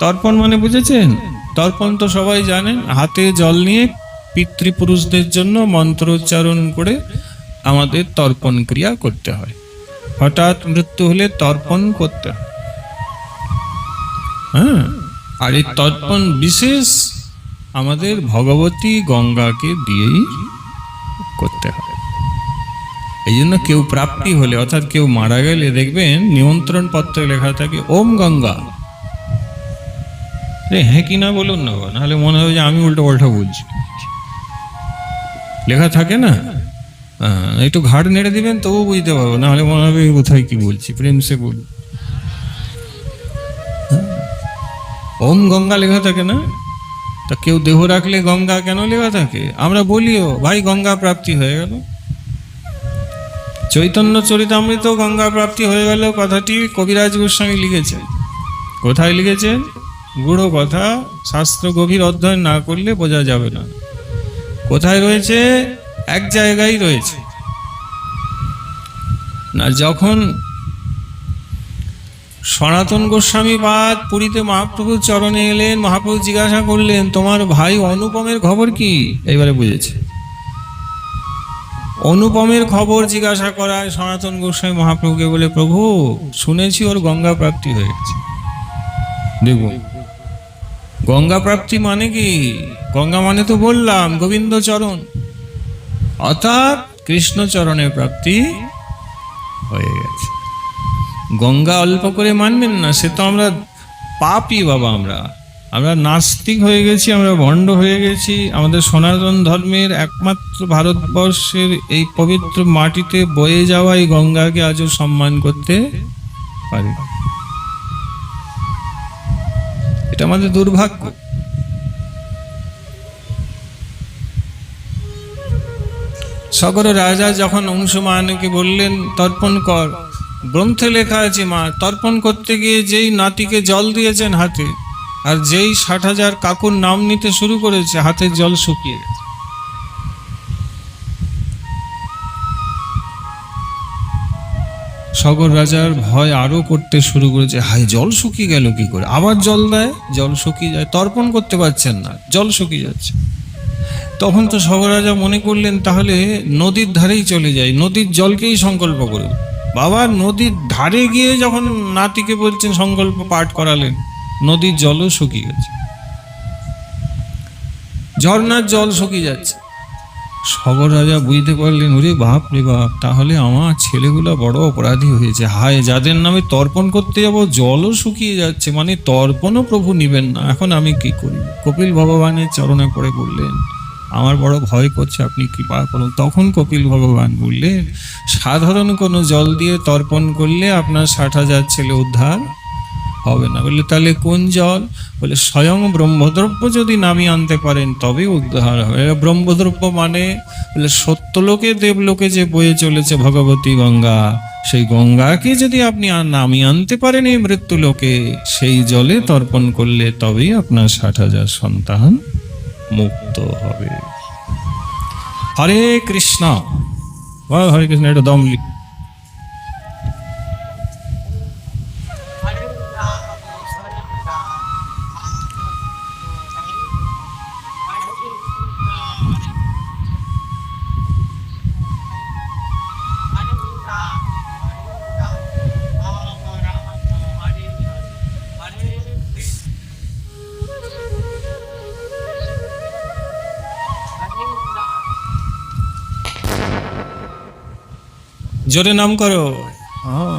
তর্পণ মানে বুঝেছেন? তর্পণ তো সবাই জানেন, হাতে জল নিয়ে পিতৃপুরুষদের জন্য মন্ত্রোচ্চারণ করে আমাদের তর্পণ ক্রিয়া করতে হয়। হঠাৎ মৃত্যু হলে তর্পণ করতে হয়। হ্যাঁ আর এই তর্পণ বিশেষ আমাদের ভগবতী গঙ্গাকে দিয়েই করতে হয়। এই জন্য কেউ প্রাপ্তি হলে, অর্থাৎ কেউ মারা গেলে দেখবেন নিমন্ত্রণ পত্রে লেখা থাকে, ওম গঙ্গা। হ্যাঁ কি না বলুন না নাহলে মনে হবে যে আমি উল্টো পাল্টা বলছি। লেখা থাকে না? হ্যাঁ, একটু ঘাট নেড়ে দিবেন তবু বুঝতে পারব নাহলে মনে হবে কোথায় কি বলছি প্রেম সে বল ওম গঙ্গা লেখা থাকে না? তা কেউ দেহ রাখলে গঙ্গা কেন লেখা থাকে? আমরা বলিও ভাই গঙ্গা প্রাপ্তি হয়ে গেল। চৈতন্য চরিতামৃত গঙ্গা প্রাপ্তি হয়ে গেল কথাটি কবিরাজ গোস্বামী লিখেছেন। কোথায় লিখেছেন? গুড়ো কথা, শাস্ত্র গভীর অধ্যয়ন না করলে বোঝা যাবে না। কোথায় রয়েছে? এক জায়গায় রয়েছে। না, যখন সনাতন গোস্বামী পাদ পুরীতে মহাপ্রভুর চরণে এলেন, মহাপ্রভু জিজ্ঞাসা করলেন, তোমার ভাই অনুপমের খবর কি? এইবারে বুঝেছে। অনুপমের খবর জিজ্ঞাসা করায় সনাতন গোস্বামী মহাপ্রভুকে বলে, প্রভু, শুনেছি ওর গঙ্গা প্রাপ্তি হয়ে গেছে দেখুন গঙ্গা প্রাপ্তি মানে কি? গঙ্গা মানে তো বললাম গোবিন্দ চরণ অর্থাৎ কৃষ্ণ চরণের প্রাপ্তি হয়ে গেছে। গঙ্গা অল্প করে মানবেন না, সে তো আমরা পাপই বাবা আমরা। আমরা নাস্তিক হয়ে গেছি, আমরা ভণ্ড হয়ে গেছি। আমাদের সনাতন ধর্মের একমাত্র ভারতবর্ষের এই পবিত্র মাটিতে বয়ে যাওয়া এই গঙ্গাকে আজও সম্মান করতে পারি। এটা আমাদের দুর্ভাগ্য। সগর রাজা যখন অংশমানকে বললেন, তর্পণ কর। গ্রন্থে লেখা আছে, মা, তর্পণ করতে গিয়ে যেই নাতিকে জল দিয়েছেন হাতে, আর যেই ষাট হাজার কাকুর নাম নিতে শুরু করেছে হাতের জল শুকিয়ে গেছে। সগর রাজার ভয় আরও করতে শুরু করেছে। হাই জল শুকিয়ে গেল কি করে? আবার জল দেয়, জল শুকিয়ে যায়, তর্পণ করতে পারছেন না, জল শুকিয়ে যাচ্ছে। তখন তো সগর রাজা মনে করলেন, তাহলে নদীর ধারেই চলে যাই, নদীর জলকেই সংকল্প করে বাবা, নদীর ধারে গিয়ে যখন নাতিকে বলছেন, সংকল্প পাঠ করালেন, নদীর জলও শুকিয়ে গেছে। ঝর্ণার জল শুকিয়ে যাচ্ছে। সগর রাজা বুঝতে পারলেন, ওরে বাপ রে বাপ, তাহলে আমার ছেলেগুলো বড় অপরাধী হয়েছে। হায়, যাদের নামে তর্পণ করতে যাব, জলও শুকিয়ে যাচ্ছে। মানে তর্পণও প্রভু নিবেন না। এখন আমি কি করি? কপিল ভগবানের চরণে পড়ে বললেন, আমার বড় ভয় করছে, আপনি কৃপা করুন। তখন কপিল ভগবান বললেন, সাধারণ কোনো জল দিয়ে তর্পণ করলে আপনার ষাট হাজার ছেলে উদ্ধার হবে না। বললে তাহলে কোন জল? বলে, স্বয়ং ব্রহ্মদ্রব্য যদি নামিয়ে আনতে পারেন তবে উদ্ধার হবে। ব্রহ্মদ্রব্য মানে বলে, সত্যলোকে, দেবলোকে যে বয়ে চলেছে ভগবতী গঙ্গা, সেই গঙ্গাকে যদি আপনি নামিয়ে আনতে পারেন এই মৃত্যুলোকে, সেই জলে তর্পণ করলে তবেই আপনার ষাট হাজার সন্তান মুক্ত হবে। হরে কৃষ্ণ। বল হরে কৃষ্ণ এটা দম লিখ। জোরে নাম করো। হ্যাঁ।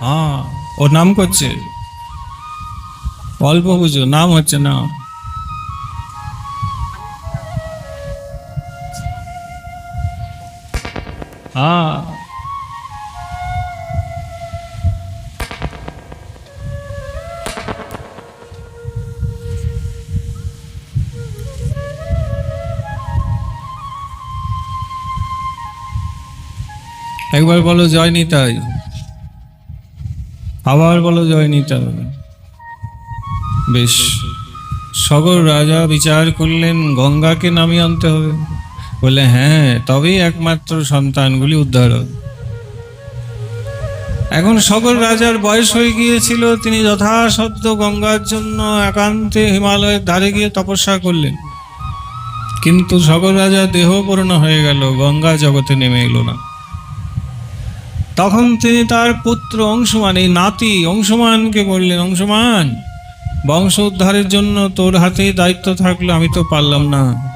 হ্যাঁ ও নাম করছে। অল্প বুঝো নাম হচ্ছে না। হ্যাঁ। একবার বলো জয় নিতাই আবার বলো জয় নিতাই বেশ। সগর রাজা বিচার করলেন, গঙ্গাকে নামিয়ে আনতে হবে। বলে হ্যাঁ তবেই একমাত্র সন্তানগুলি উদ্ধার হবে। এখন সকল রাজার বয়স হয়ে গিয়েছিল, তিনি যথাসাধ্য গঙ্গার জন্য একান্তে হিমালয়ের ধারে গিয়ে তপস্যা করলেন। কিন্তু সকল রাজা দেহপূর্ণ হয়ে গেল, গঙ্গা জগতে নেমে এলো না। তখন তিনি তার পুত্র অংশমান, এই নাতি অংশমানকে বললেন, অংশমান, বংশ উদ্ধারের জন্য তোর হাতেই দায়িত্ব থাকলে, আমি তো পারলাম না।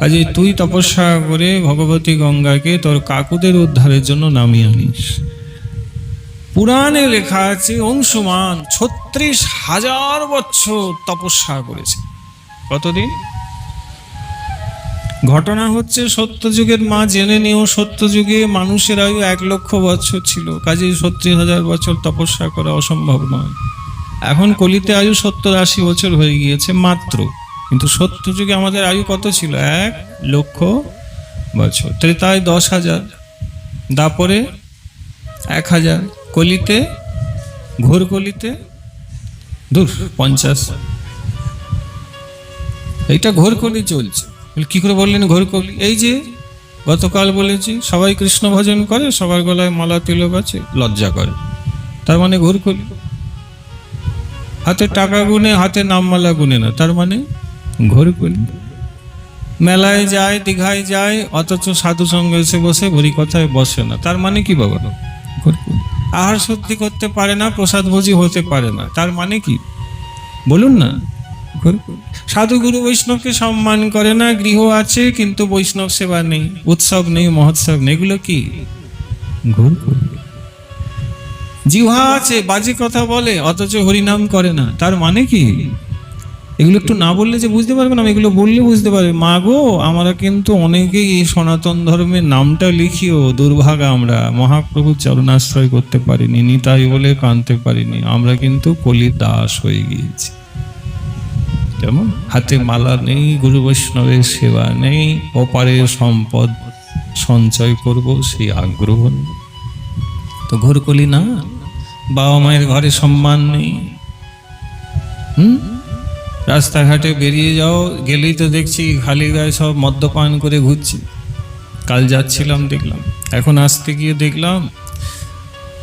কাজে তুই তপস্যা করে ভগবতী গঙ্গাকে তোর কাকুদের উদ্ধারের জন্য নামিয়ে আনিস। পুরাণে লেখা আছে, অংশমান ছত্রিশ হাজার বছর তপস্যা করেছে। কতদিন? ঘটনা হচ্ছে, সত্যযুগের মা জেনে নিয়েও সত্যযুগে মানুষের আয়ু এক লক্ষ বছর ছিল। কাজেই ছত্রিশ হাজার বছর তপস্যা করা অসম্ভব নয়। এখন কলিতে আয়ু সত্তর আশি বছর হয়ে গিয়েছে মাত্র। কিন্তু সত্যযুগে আমাদের আয়ু কত ছিল? এক লক্ষ বছর। ত্রেতায় দশ হাজার, দাপরে এক হাজার। কলিতে ঘোর কলিতে দূর পঞ্চাশ। এইটা ঘোর কলি চলছে। কি করে বললেন ঘোর কলি? এই যে গতকাল বলেছি সবাই কৃষ্ণ ভজন করে সবার গলায় মালা তিলক আছে লজ্জা করে। তার মানে ঘোর কলি। হাতে টাকা গুনে হাতে নামমালা গুনে না তার মানে ঘোর কলি। মেলায় যায় দীঘায় যায় অথচ সাধু সঙ্গে এসে বসে ভরি কথায় বসে না তার মানে কি বাবা ঘোর আহার শুদ্ধি করতে পারে না প্রসাদ ভোজি হতে পারে না তার মানে কি? বলুন না। ঘোর কলি। সাধু গুরু বৈষ্ণবকে সম্মান করে না, গৃহ আছে, কিন্তু বৈষ্ণব সেবা নেই, উৎসব নেই, মহোৎসব নেই, এগুলো কি। জিহ্বা আছে, বাজে কথা বলে, অথচ হরিনাম করে না, তার মানে কি এগুলো একটু না বললে যে বুঝতে পারবে না এগুলো বললে বুঝতে পারবে মা গো, আমরা কিন্তু অনেকেই এই সনাতন ধর্মের নামটা লিখিও, দুর্ভাগা আমরা মহাপ্রভুর চরণাশ্রয় করতে পারিনি, নিতাই বলে কানতে পারিনি, আমরা কিন্তু কলির দাস হয়ে গিয়েছি যেমন হাতে মালা নেই, গুরু বৈষ্ণবের সেবা নেই অপারের সম্পদ সঞ্চয় করব, সেই আগ্রহ নেই। তো ঘোর কলি না, বাবা মায়ের ঘরে সম্মান নেই। হুম? রাস্তাঘাটে বেরিয়ে যাও, গেলেই তো দেখছি খালি গায়ে সব মদ্যপান করে ঘুরছি। কাল যাচ্ছিলাম, দেখলাম। এখন আসতে গিয়ে দেখলাম,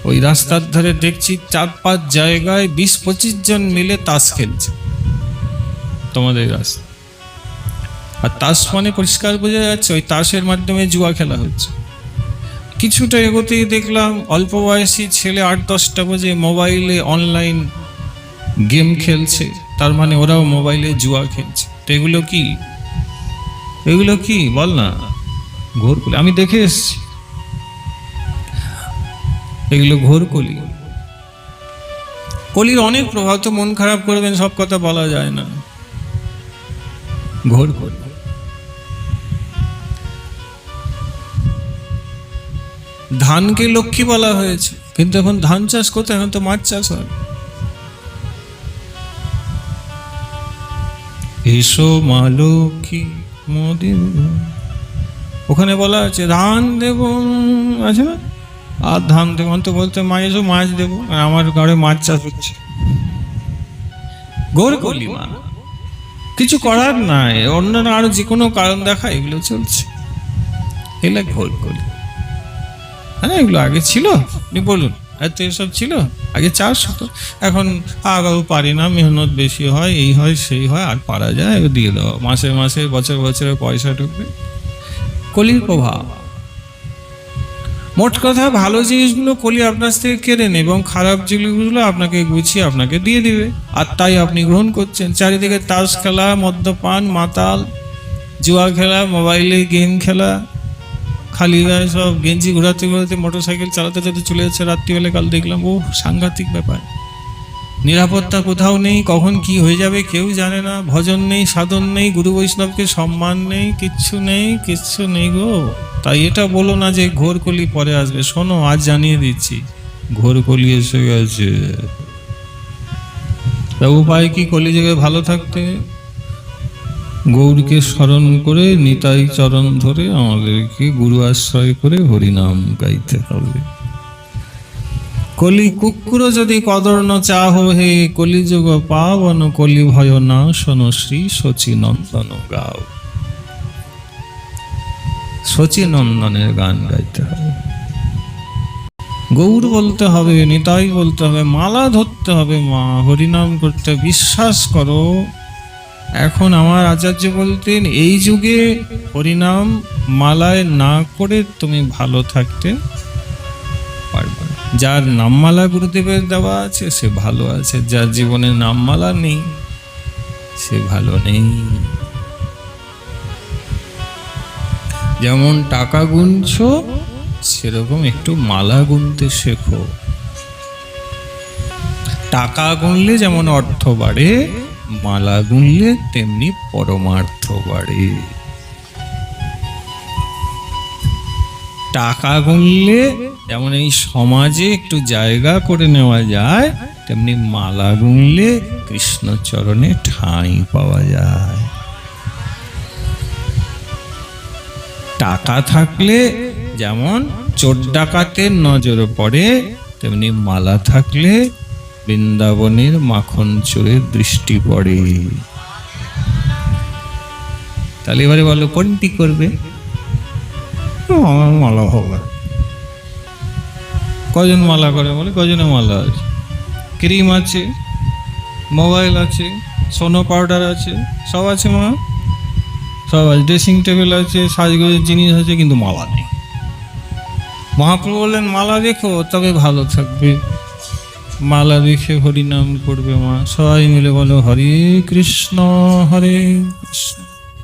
ওই রাস্তার ধারে দেখছি চার পাঁচ জায়গায় বিশ পঁচিশ জন মিলে তাস খেলছে। তোমাদের রাস্তা আর তাস মানে পরিষ্কার বোঝা যাচ্ছে, ওই তাসের মাধ্যমে জুয়া খেলা হচ্ছে। কিছুটা এগোতেই দেখলাম অল্প বয়সী ছেলে আট দশটা বাজে মোবাইলে অনলাইন গেম খেলছে। তার মানে ওরাও মোবাইলে জুয়া খেলছে। তো এগুলো কি? এগুলো কি? বল না। ঘোর কলি। আমি দেখে এসছি। এগুলো ঘোর কলি। কলির অনেক প্রভাব, তো মন খারাপ করবেন সব কথা বলা যায় না। ঘোর কলি ধানকে লক্ষ্মী বলা হয়েছে, কিন্তু এখন ধান চাষ কোথায় এখন তো মাছ চাষ হয় এসো মা লক্ষ্মী ওখানে বলা আছে ধান দেব আছে না আর ধান দেবো তো বলতে মা, এসো মাছ দেবো, আর আমার ঘরে মাছ চাষ হচ্ছে। গোর করলি মা। কিছু করার নাই। অন্যান্য আরও যে কোনো কারণ দেখা, এগুলো চলছে। এগুলো ভুল করি। হ্যাঁ এগুলো আগে ছিল। আপনি বলুন, এত এসব ছিল? আগে চাষ হতো। এখন আগাও পারি না, মেহনত বেশি হয়, এই হয়, সেই হয়, আর পারা যায় দিয়ে দেওয়া। মাসে মাসে, বছর বছরে পয়সা ঢুকবে। কলির প্রভাব। মোট কথা ভালো জিনিসগুলো কলি আপনার থেকে কেড়ে নেবে এবং খারাপ জিনিসগুলো আপনাকে গুছিয়ে আপনাকে দিয়ে দিবে। আর তাই আপনি গ্রহণ করছেন। চারিদিকে তাস খেলা, মদ্যপান, মাতাল, জুয়া খেলা, মোবাইলে গেম খেলা, খালি গায়ে সব গেঞ্জি ঘোরাতে ঘোরাতে মোটর সাইকেল চালাতে চালাতে চলে যাচ্ছে। রাত্রিবেলা কাল দেখলাম ও সাংঘাতিক ব্যাপার। নিরাপত্তা কোথাও নেই, কখন কি হয়ে যাবে কেউ জানে না। ভজন নেই, সাধন নেই, গুরু বৈষ্ণবকে সম্মান নেই, কিচ্ছু নেই কিচ্ছু নেই গো। তাই এটা বলো না যে ঘোর কলি পরে আসবে। শোনো, আজ জানিয়ে দিচ্ছি ঘোর কলি এসে গেছে। তা উপায় কি কলি জায়গায় ভালো থাকতে? গৌরকে স্মরণ করে, নিতাই চরণ ধরে আমাদেরকে গুরু আশ্রয় করে হরিনাম গাইতে হবে। কলি কুকুর যদি কদর্ণ চাহ হে, কলিযুগ পাবন কলি ভয় না শোনো শ্রী শচী নন্দন গাও শচী নন্দনের গান গাইতে হবে গৌর বলতে হবে, নিতাই বলতে হবে, মালা ধরতে হবে মা, হরিনাম করতে বিশ্বাস করো এখন আমার আচার্য বলতেন, এই যুগে হরিনাম মালায় না করে তুমি ভালো থাকতে। যার নামমালা গুরুদেবের দেওয়া আছে, সে ভালো আছে। যার জীবনে নামমালা নেই, সে ভালো নেই। যেমন টাকা গুনছো, সেরকম একটু মালা গুনতে শেখো। টাকা গুনলে যেমন অর্থ বাড়ে, মালা গুনলে তেমনি পরমার্থ বাড়ে। টাকা গুনলে যেমন এই সমাজে একটু জায়গা করে নেওয়া যায়, তেমনি মালা গুনলে কৃষ্ণচরণে ঠাঁই পাওয়া যায়। টাকা থাকলে যেমন চোর ডাকাতের নজর পড়ে, তেমনি মালা থাকলে বৃন্দাবনের মাখন চোরের দৃষ্টি পড়ে। তাহলে এবারে বলো, কোনটি করবে? মালা হবে কজন মালা করে বলে? কজনে মালা আছে? ক্রিম আছে, মোবাইল আছে, সোনো পাউডার আছে, সব আছে মা? সব আছে। ড্রেসিং টেবিল আছে, সাজগোজের জিনিস আছে, কিন্তু মালা নেই। মহাপ্রভু বললেন, মালা দেখো তবে ভালো থাকবে। মালা দেখে হরিনাম করবে মা। সবাই মিলে বলো, হরে কৃষ্ণ হরে কৃষ্ণ।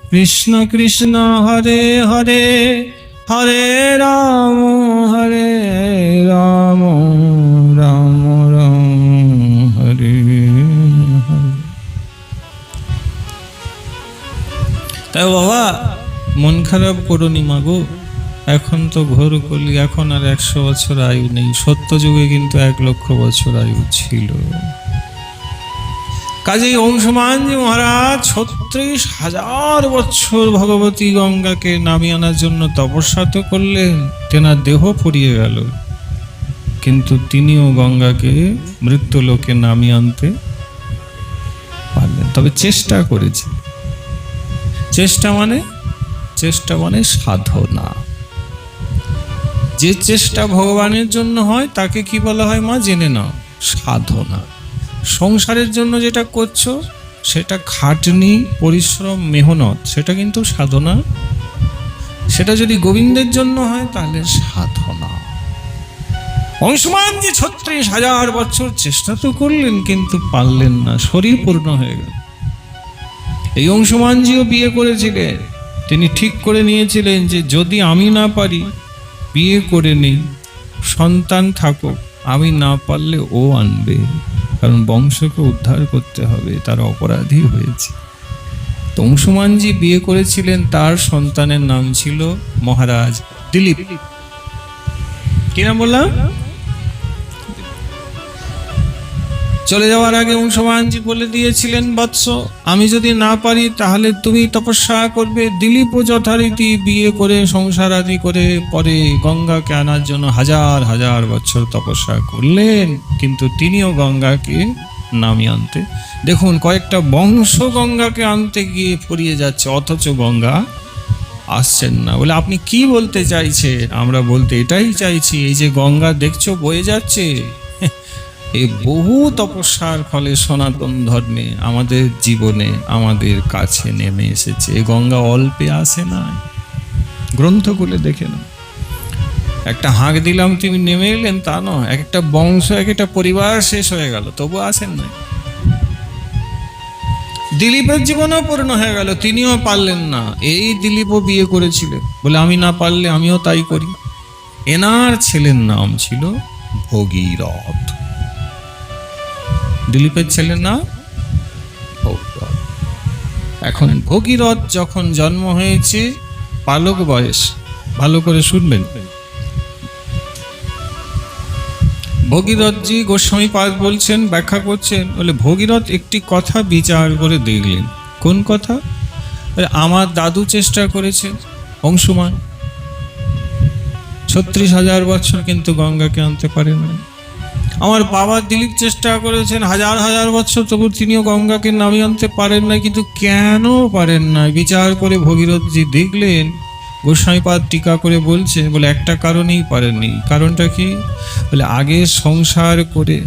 কৃষ্ণ কৃষ্ণ, হরে হরে হরে রাম। হরে রাম রাম রাম, হরে তাই বাবা, মন খারাপ করনি মাগো এখন তো ঘোর করলি এখন আর একশো বছর আয়ু নেই। সত্য যুগে কিন্তু এক লক্ষ বছর আয়ু ছিল। কাজেই অংশমানজি মহারাজ, ছত্রিশ হাজার বছর ভগবতী গঙ্গাকে নামিয়ে আনার জন্য তপস্যা তো করলেন, তেনার দেহ ফুরিয়ে গেল। কিন্তু তিনিও গঙ্গাকে মৃত্যুলোকে নামিয়ে আনতে পারলেন। তবে চেষ্টা করেছে চেষ্টা মানে? চেষ্টা মানে সাধনা। যে চেষ্টা ভগবানের জন্য হয়, তাকে কি বলা হয় মা? জেনে নাও, সাধনা। সংসারের জন্য যেটা করছ, সেটা খাটনি, পরিশ্রম, মেহনত, সেটা কিন্তু সাধনা। সেটা যদি গোবিন্দের জন্য হয়, তাহলে সাধনা। অংশমান যে ছত্রিশ হাজার বছর চেষ্টা তো করলেন, কিন্তু পারলেন না, শরীর পূর্ণ হয়ে গেল। এই অংশমানজিও বিয়ে করেছিলেন। তিনি ঠিক করে নিয়েছিলেন যে, যদি আমি না পারি, বিয়ে করে নেই, সন্তান থাকুক, আমি না পারলে ও আনবে। কারণ বংশকে উদ্ধার করতে হবে, তার অপরাধী হয়েছে। তো অংশুমানজি বিয়ে করেছিলেন, তার সন্তানের নাম ছিল মহারাজ দিলীপ। কি নাম বললাম? চলে যাওয়ার আগে অংশমানজি বলে দিয়েছিলেন, বৎস, আমি যদি না পারি, তাহলে তুমি তপস্যা করবে, দিলীপ যথারীতি বিয়ে করে সংসার আদি করে পরে গঙ্গাকে আনার জন্য হাজার হাজার বছর তপস্যা করলেন। কিন্তু তিনিও গঙ্গাকে নামিয়ে আনতে দেখুন, কয়েকটা বংশ গঙ্গাকে আনতে গিয়ে ফুরিয়ে যাচ্ছে, অথচ গঙ্গা আসছেন না। বলে, আপনি কি বলতে চাইছেন? আমরা বলতে এটাই চাইছি, এই যে গঙ্গা দেখছ, বয়ে যাচ্ছে? এই বহু তপস্যার ফলে সনাতন ধর্মে আমাদের জীবনে, আমাদের কাছে নেমে এসেছে। এই গঙ্গা অল্পে আসে না গ্রন্থগুলো দেখে না একটা হাঁক দিলাম, তুমি নেমে এলেন, তা নয়। এক একটা বংশ, এক একটা পরিবার শেষ হয়ে গেল, তবু আসেন না দিলীপের জীবনও পূর্ণ হয়ে গেল, তিনিও পারলেন না। এই দিলীপও বিয়ে করেছিলেন। বলে, আমি না পারলে আমিও তাই করি। এনার ছেলের নাম ছিল ভগীরথ। দিলীপের নাম? ভগীরথ এখন ভগীরথ যখন জন্ম হয়েছে, পালক বয়স, ভালো করে শুনবেন। ভগীরথজি গোস্বামী পাদ বলছেন, ব্যাখ্যা করছেন, বলে, ভগীরথ একটি কথা বিচার করে দেখলেন। কোন কথা? আমার দাদু চেষ্টা করেছে অংশুমান। ছত্রিশ হাজার বছর কিন্তু গঙ্গাকে আনতে পারেন না আমার বাবা দিলীপ চেষ্টা করেছেন হাজার হাজার বছর, তবু তিনিও গঙ্গাকে নামিয়ে আনতে পারেন না কিন্তু কেন পারেন না বিচার করে ভগীরথজি দেখলেন গোস্বাইপাদ টিকা করে বলছে বলে, একটা কারণেই পারেননি কারণটা কি? বলে, আগে সংসার করে,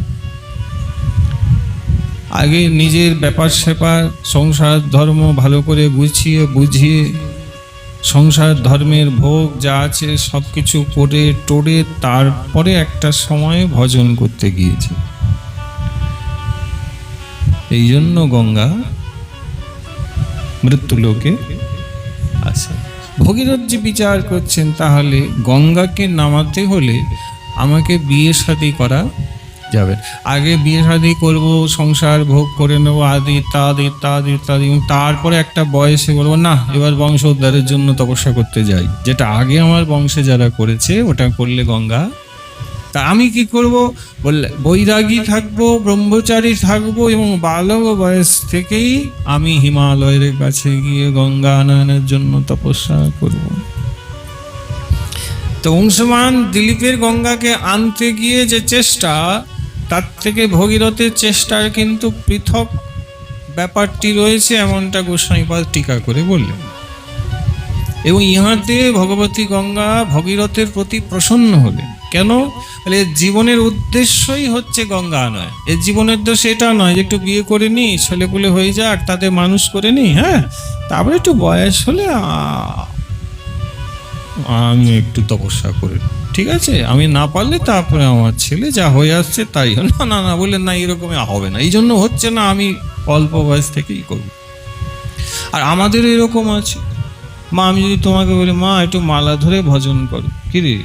আগে নিজের ব্যাপার স্যাপার সংসার ধর্ম ভালো করে গুছিয়ে, বুঝিয়ে সংসার, ধর্মের ভোগ যা আছে সব কিছু করে টোরে তারপরে একটা সময় ভজন করতে গিয়েছে। এই জন্য গঙ্গা মৃত্যুলোকে ভগীরথ যে বিচার করছেন তাহলে গঙ্গাকে নামাতে হলে আমাকে বিয়ে শাদী করা যাবে। আগে বিয়ে শাদী করব, সংসার ভোগ করে নেব, আদি ইত্যাদি ইত্যাদি এবং তারপরে একটা বয়সে বলব, না, এবার বংশ উদ্ধারের জন্য তপস্যা করতে যাই। যেটা আগে আমার বংশে যারা করেছে, ওটা করলে গঙ্গা। তা আমি কি করব? বললে, বৈরাগী থাকব, ব্রহ্মচারী থাকব এবং বালক বয়স থেকেই আমি হিমালয়ের কাছে গিয়ে গঙ্গা আনয়নের জন্য তপস্যা করব। তো অংশমান দিলীপের গঙ্গাকে আনতে গিয়ে যে চেষ্টা তার থেকে ভগীরথের চেষ্টার কিন্তু পৃথক ব্যাপারটি রয়েছে এমনটা গোস্বাইপাদ টিকা করে বললেন। এবং ইহাতে ভগবতী গঙ্গা ভগীরথের প্রতি প্রসন্ন হলেন। কেন? এর জীবনের উদ্দেশ্যই হচ্ছে গঙ্গা নয়। এর জীবনের উদ্দেশ্য এটা নয় যে একটু বিয়ে করে নি, ছেলেপুলে হয়ে যাক তাদের মানুষ করে নি হ্যাঁ? তারপরে একটু বয়স হলে আমি একটু তপস্যা করে করি ঠিক আছে? আমি না পারলে তারপরে আমার ছেলে যা হয়ে আসছে তাই। না না না বললেন না এরকমই হবে না। এই জন্য হচ্ছে না, আমি অল্প বয়স থেকেই করব। আর আমাদের এরকম আছে। মা, আমি যদি তোমাকে বলি, মা, একটু মালা ধরে ভজন করো। কি রে?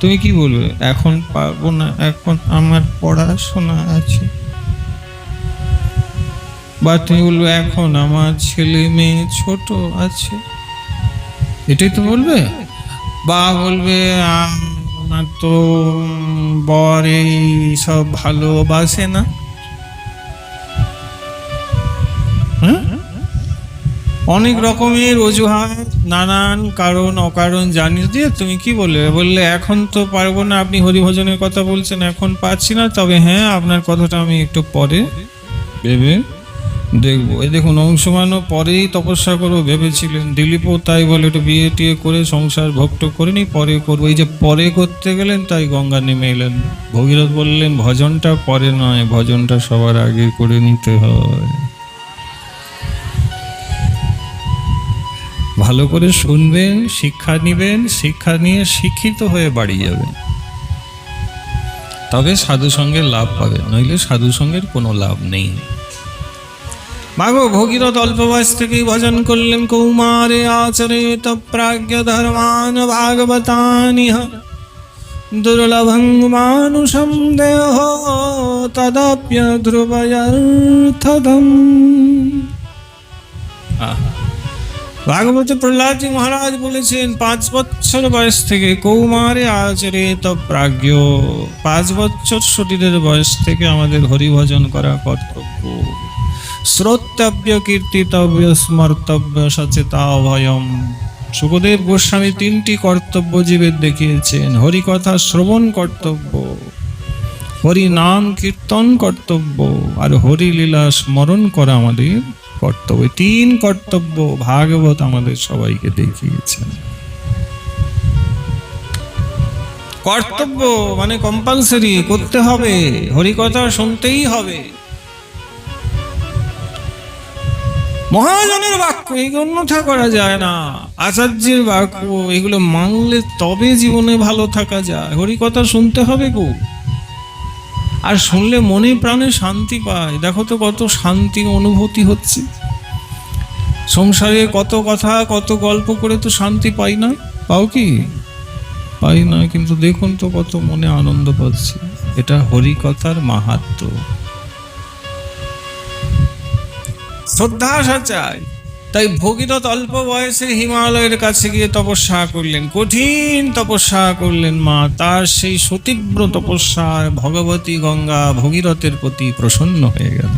তুমি কি বলবে? এখন পারব না, এখন আমার পড়াশোনা আছে। বা তুমি বলবে, এখন আমার ছেলে মেয়ে ছোট আছে। এটাই তো বলবে? বা বলবে আমার তো বর এই সব ভালোবাসে না। অনেক রকমের অজুহাত, নানান কারণ, অকারণ জানিয়ে দিয়ে তুমি কি বললে? বললে, এখন তো পারব না, আপনি হরিভজনের কথা বলছেন, এখন পাচ্ছি না। তবে হ্যাঁ আপনার কথাটা আমি একটু পরে ভেবে দেখব। এই দেখুন অংশমানও পরেই তপস্যা করব, ভেবেছিলেন। দিলীপও তাই বলে একটু বিয়ে টিয়ে করে সংসার ভক্ত করে নি পরে করব। এই যে পরে করতে গেলেন, তাই গঙ্গা নেমে এলেন। ভগীরথ বললেন, ভজনটা পরে নয়, ভজনটা সবার আগে করে নিতে হয়। ভালো করে শুনবেন, শিক্ষা নিবেন, শিক্ষা নিয়ে শিক্ষিত হয়ে বাড়ি যাবেন। তবে সাধু সঙ্গের লাভ পাবেন, নইলে সাধু সঙ্গের কোনো লাভ নেই। মাগো, ভগীরথ অল্প বয়স থেকেই ভজন করলেন, কৌমারে আচরেত প্রাজ্ঞ ধর্মান ভাগবতানিহ দুর্লভং মানুষম দেহ তদপ্য ধ্রুবয়র্থদম ভাগবত প্রহ্লাদজি মহারাজ বলেছেন, পাঁচ বছর বয়স থেকে কৌমারে আচরিত প্রাজ্ঞ পাঁচ বছর শরীরের বয়স থেকে আমাদের হরিভজন করা কর্তব্য। শ্রোতব্য কীর্তিতব্য স্মর্তব্য সচেতা ভয়ম সুখদেব গোস্বামী তিনটি কর্তব্য জীবের দেখিয়েছেন। হরিকথা শ্রবণ কর্তব্য, হরি নাম কীর্তন কর্তব্য, আর হরি লীলা স্মরণ করা আমাদের কর্তব্য। তিন কর্তব্য ভাগবত আমাদের সবাইকে দেখিয়েছেন। কর্তব্য মানে কম্পালসারি করতে হবে। হরিকথা শুনতেই হবে। মহাজনের বাক্য এগুলো অন্যথা করা যায় না। আচার্যের বাক্য, এগুলো মানলে তবে জীবনে ভালো থাকা যায়। হরিকথা শুনতে হবে গো। আর শুনলে মনে প্রাণে শান্তি পায়। দেখো তো কত শান্তি অনুভূতি হচ্ছে। সংসারে কত কথা, কত গল্প করে তো শান্তি পাই না। পাও কি? পাই না, কিন্তু দেখুন তো কত মনে আনন্দ পাচ্ছি। এটা হরিকথার মাহাত্ম। শ্রদ্ধা আসা চাই। তাই ভগীরথ অল্প বয়সে হিমালয়ের কাছে গিয়ে তপস্যা করলেন, কঠিন তপস্যা করলেন মা। তার সেই সতীব্র তপস্যায় ভগবতী গঙ্গা ভগীরথের প্রতি প্রসন্ন হয়ে গেল।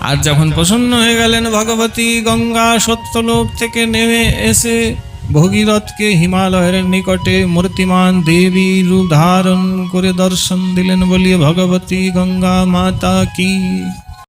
আর যখন প্রসন্ন হয়ে গেলেন, ভগবতী গঙ্গা সত্যলোক থেকে নেমে এসে ভগীরথকে হিমালয়ের নিকটে মূর্তিমান দেবী রূপ ধারণ করে দর্শন দিলেন বলিয়ে, ভগবতী গঙ্গা মাতা কি?